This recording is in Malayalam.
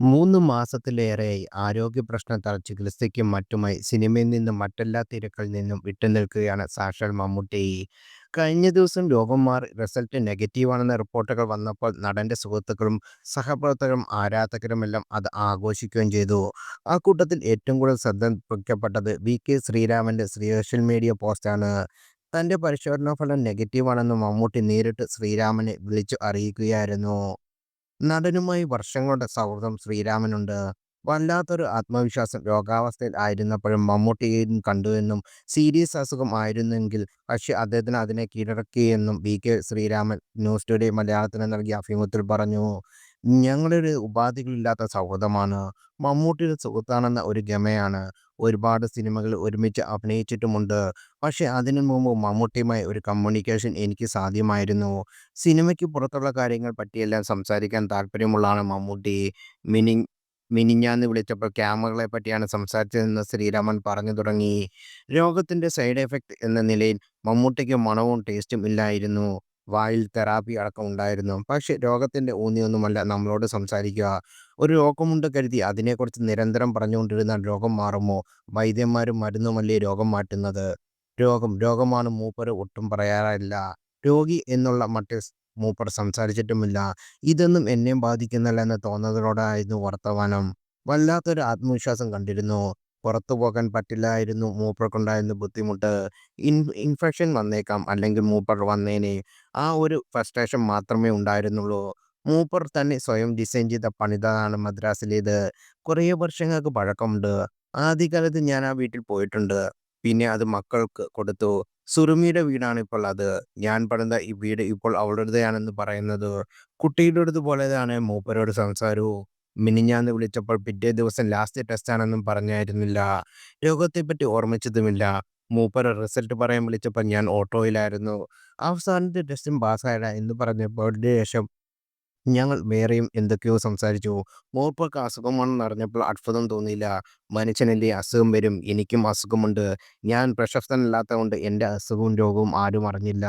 മൂന്ന് മാസത്തിലേറെയായി ആരോഗ്യ പ്രശ്നത്താൽ ചികിത്സയ്ക്കും മറ്റുമായി സിനിമയിൽ നിന്നും മറ്റെല്ലാ തിരക്കിൽ നിന്നും വിട്ടുനിൽക്കുകയാണ് സാക്ഷാൽ മമ്മൂട്ടി. കഴിഞ്ഞ ദിവസം രോഗം മാറി റിസൾട്ട് നെഗറ്റീവാണെന്ന റിപ്പോർട്ടുകൾ വന്നപ്പോൾ നടന്റെ സുഹൃത്തുക്കളും സഹപ്രവർത്തകരും ആരാധകരുമെല്ലാം അത് ആഘോഷിക്കുകയും ചെയ്തു. ആ കൂട്ടത്തിൽ ഏറ്റവും കൂടുതൽ ശ്രദ്ധ വയ്ക്കപ്പെട്ടത് വി. കെ. ശ്രീരാമന്റെ സോഷ്യൽ മീഡിയ പോസ്റ്റാണ്. തന്റെ പരിശോധനാഫലം നെഗറ്റീവാണെന്ന് മമ്മൂട്ടി നേരിട്ട് ശ്രീരാമനെ വിളിച്ചു അറിയിക്കുകയായിരുന്നു. നടനുമായി വർഷങ്ങളുടെ സൗഹൃദം ശ്രീരാമനുണ്ട്. വല്ലാത്തൊരു ആത്മവിശ്വാസം രോഗാവസ്ഥയിൽ ആയിരുന്നപ്പോഴും മമ്മൂട്ടിയെയും കണ്ടുവെന്നും സീരിയസ് അസുഖം ആയിരുന്നെങ്കിൽ പക്ഷെ അദ്ദേഹത്തിന് അതിനെ കീഴടക്കിയെന്നും V. K. Sreeraman news today മലയാളത്തിന് നൽകിയ അഭിമുഖത്തിൽ പറഞ്ഞു. "ഞങ്ങളുടെ ഉപാധികളില്ലാത്ത സൗഹൃദമാണ്. മമ്മൂട്ടിയുടെ സുഹൃത്താണെന്ന ഒരു ഗമയാണ്. ഒരുപാട് സിനിമകളിൽ ഒരുമിച്ച് അഭിനയിച്ചിട്ടുമുണ്ട്. പക്ഷേ അതിനു മുമ്പ് മമ്മൂട്ടിയുമായി ഒരു കമ്മ്യൂണിക്കേഷൻ എനിക്ക് സാധ്യമായിരുന്നു. സിനിമയ്ക്ക് പുറത്തുള്ള കാര്യങ്ങൾ പറ്റിയെല്ലാം സംസാരിക്കാൻ താൽപര്യമുള്ളതാണ് മമ്മൂട്ടി. മിനിഞ്ഞാന്ന് വിളിച്ചപ്പോൾ ക്യാമറകളെ പറ്റിയാണ് സംസാരിച്ചതെന്ന് ശ്രീരാമൻ പറഞ്ഞു തുടങ്ങി. രോഗത്തിന്റെ സൈഡ് എഫക്റ്റ് എന്ന നിലയിൽ മമ്മൂട്ടിക്ക് മണവും ടേസ്റ്റും ഇല്ലായിരുന്നു. വായിൽ തെറാപ്പി അടക്കം ഉണ്ടായിരുന്നു. പക്ഷെ രോഗത്തിന്റെ ഊന്നിയൊന്നുമല്ല നമ്മളോട് സംസാരിക്കുക. ഒരു രോഗമുണ്ട് കരുതി അതിനെക്കുറിച്ച് നിരന്തരം പറഞ്ഞുകൊണ്ടിരുന്നാൽ രോഗം മാറുമോ? വൈദ്യന്മാരും മരുന്നുമല്ലേ രോഗം മാറ്റുന്നത്. രോഗം രോഗമാണ് മൂപ്പർ ഒട്ടും പറയാറില്ല. രോഗി എന്നുള്ള മറ്റ് മൂപ്പർ സംസാരിച്ചിട്ടുമില്ല. ഇതൊന്നും എന്നെയും ബാധിക്കുന്നില്ല എന്ന് തോന്നുന്നതിനോടായിരുന്നു വർത്തമാനം. വല്ലാത്തൊരു ആത്മവിശ്വാസം കണ്ടിരുന്നു. പുറത്തുപോകാൻ പറ്റില്ലായിരുന്നു മൂപ്പർക്കുണ്ടായിരുന്ന ബുദ്ധിമുട്ട്. ഇൻ ഇൻഫെക്ഷൻ വന്നേക്കാം അല്ലെങ്കിൽ മൂപ്പർ വന്നേനെ. ആ ഒരു ഫ്രസ്ട്രേഷൻ മാത്രമേ ഉണ്ടായിരുന്നുള്ളൂ. മൂപ്പർ തന്നെ സ്വയം ഡിസൈൻ ചെയ്ത് പണിതതാണ് മദ്രാസിലേത്. കുറേ വർഷങ്ങൾക്ക് പഴക്കമുണ്ട്. ആദ്യകാലത്ത് ഞാൻ ആ വീട്ടിൽ പോയിട്ടുണ്ട്. പിന്നെ അത് മക്കൾക്ക് കൊടുത്തു. സുറുമിയുടെ വീടാണ് ഇപ്പോൾ അത്. ഞാൻ പണിത ഈ വീട് ഇപ്പോൾ അവളുടേതാണെന്ന് പറയുന്നത്. കുട്ടിയുടേത് പോലെയാണ് മൂപ്പരോട് സംസാരവും. മിനിഞ്ഞാന്ന് വിളിച്ചപ്പോൾ പിറ്റേ ദിവസം ലാസ്റ്റ് ടെസ്റ്റാണെന്നും പറഞ്ഞായിരുന്നില്ല. രോഗത്തെപ്പറ്റി ഓർമ്മിച്ചതുമില്ല. മൂപ്പര റിസൾട്ട് പറയാൻ വിളിച്ചപ്പോൾ ഞാൻ ഓട്ടോയിലായിരുന്നു. അവസാനത്തെ ടെസ്റ്റും പാസ്സായില്ല എന്ന് പറഞ്ഞപ്പോൾ ശേഷം ഞങ്ങൾ വേറെയും എന്തൊക്കെയോ സംസാരിച്ചു. മൂപ്പർക്ക് അസുഖമാണെന്നറിഞ്ഞപ്പോൾ അത്ഭുതം തോന്നിയില്ല. മനുഷ്യനല്ലേ അസുഖം വരും. എനിക്കും അസുഖമുണ്ട്. ഞാൻ പ്രശസ്തനല്ലാത്തതുകൊണ്ട് എന്റെ അസുഖവും രോഗവും ആരും അറിഞ്ഞില്ല.